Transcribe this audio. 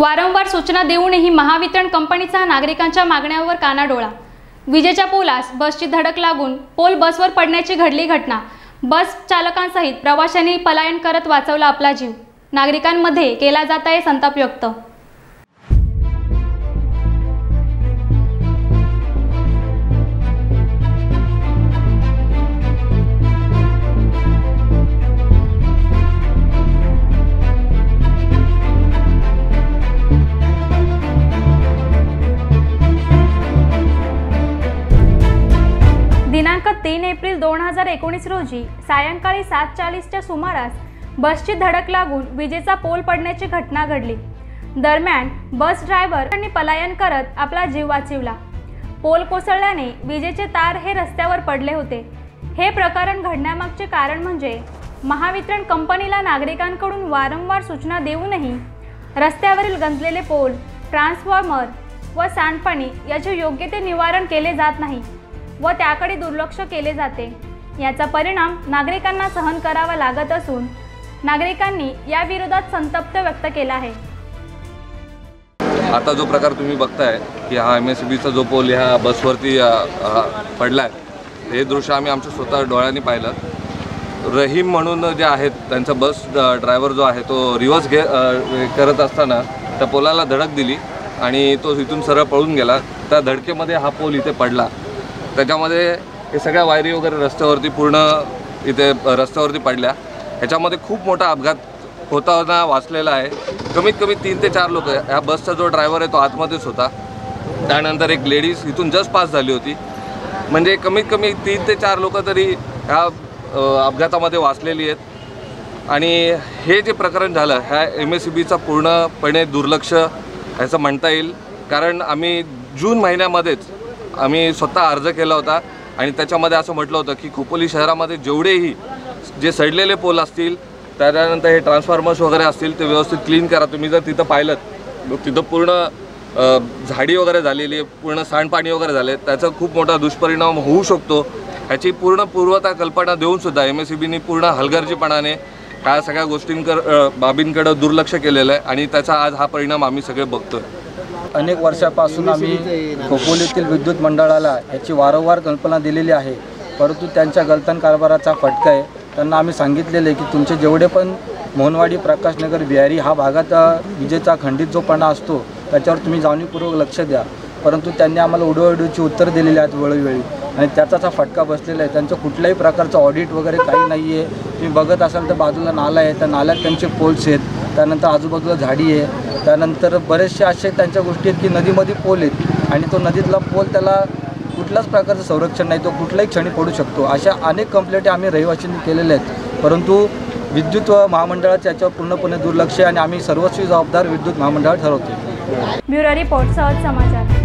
वारंवार सूचना देऊनही महावितरण कंपनीचा नागरिकांच्या मागण्यावर कानाडोळा. विजेच्या पोलास बसची धडक लागून पोल बसवर पडण्याची घडली घटना. बस चालकांसहित प्रवाशांनी पलायन करत वाचवला आपला जीव. नागरिकांमध्ये केला जात आहे संताप व्यक्त. तीन एप्रिल दोन हजार एकोणीस रोजी सायंकाळी सात चाळीसच्या सुमारास बसची धडक लागून विजेचा पोल पडण्याची घटना घडली. दरम्यान बस ड्रायव्हर पलायन करत आपला जीव वाचविला. पोल कोसळल्याने विजेचे तार हे रस्त्यावर पडले होते. हे प्रकरण घडण्यामागचे कारण म्हणजे महावितरण कंपनीला नागरिकांकडून वारंवार सूचना देऊनही रस्त्यावरील गंजलेले पोल ट्रान्सफॉर्मर व सांडपाणी याचे योग्य ते निवारण केले जात नाही. व त्याकडे दुर्लक्ष केले जाते. याचा परिणाम नागरिकांना सहन करावा लागत असून नागरिकांनी या विरोधात संतप्त व्यक्त केला आहे. आता जो प्रकार तुम्ही बघताय की हा एम एस बीचा जो पोल ह्या बसवरती पडला आहे हे दृश्य आम्ही आमच्या स्वतः डोळ्यांनी पाहिलं. रहीम म्हणून जे आहेत त्यांचा बस ड्रायव्हर जो आहे तो रिव्हर्स घे करत असताना त्या पोलाला धडक दिली आणि तो इथून सरळ पळून गेला. त्या धडकेमध्ये हा पोल इथे पडला. त्याच्यामध्ये हे सगळ्या वायरी वगैरे रस्त्यावरती पूर्ण इथे रस्त्यावरती पडल्या. ह्याच्यामध्ये खूप मोठा अपघात होताना वाचलेला आहे. कमीत कमी तीन ते चार लोक ह्या बसचा जो ड्रायव्हर आहे तो आतमध्येच होता. त्यानंतर एक लेडीज इथून जस्ट पास झाली होती. म्हणजे कमीत कमी तीन ते चार लोक तरी ह्या अपघातामध्ये वाचलेली आहेत. आणि हे जे प्रकरण झालं ह्या एम एस सी बीचा पूर्णपणे दुर्लक्ष ह्याचं म्हणता येईल. कारण आम्ही जून महिन्यामध्येच आम्ही स्वतः अर्ज केला होता आणि त्याच्यामध्ये असं म्हटलं होतं की खोपोली शहरामध्ये जेवढेही जे सडलेले पोल असतील त्याच्यानंतर हे ट्रान्सफॉर्मर्स वगैरे असतील ते व्यवस्थित क्लीन करा. तुम्ही जर तिथं पाहिलं तिथं पूर्ण झाडी वगैरे झालेली आहे पूर्ण सांडपाणी वगैरे झाले त्याचा खूप मोठा दुष्परिणाम होऊ शकतो. ह्याची पूर्ण पूर्वता कल्पना देऊनसुद्धा एम एस ई बीनी पूर्ण हलगर्जीपणाने ह्या सगळ्या गोष्टींकर बाबींकडं दुर्लक्ष केलेलं आहे आणि त्याचा आज हा परिणाम आम्ही सगळे बघतोय. अनेक वर्षापासून आम्ही खोपोलीतील विद्युत मंडळाला याची वारंवार कल्पना दिलेली आहे. परंतु त्यांच्या गलतन कारभाराचा फटका आहे. त्यांना आम्ही सांगितलेले की तुमचे जेवढे पण मोहनवाडी प्रकाशनगर बिहारी हा भागात विजेचा खंडित जो पणा असतो त्याच्यावर तुम्ही जाणीवपूर्वक लक्ष द्या. परंतु त्यांनी आम्हाला उडवडूची उत्तर दिलेली आहेत वेळोवेळी. आणि त्याचाच हा फटका बसलेला आहे. त्यांचं कुठल्याही प्रकारचं ऑडिट वगैरे काही नाही आहे तुम्ही बघत असाल तर बाजूला नाला आहे. त्या नाल्यात त्यांचे पोल्स आहेत. त्यानंतर आजूबाजूला झाडी आहे. त्यानंतर बरेचसे असे त्यांच्या गोष्टी आहेत की नदीमध्ये पोल आहेत आणि तो नदीतला पोल त्याला कुठल्याच प्रकारचं संरक्षण नाही तो कुठल्याही क्षणी पडू शकतो. अशा अनेक कंप्लेंटी आम्ही रहिवाशांनी केलेल्या आहेत. परंतु विद्युत व महामंडळाचं याच्यावर पूर्णपणे दुर्लक्ष आहे आणि आम्ही सर्वस्वी जबाबदार विद्युत महामंडळ ठरवतो ब्युरो रिपोर्ट सहज समाचार.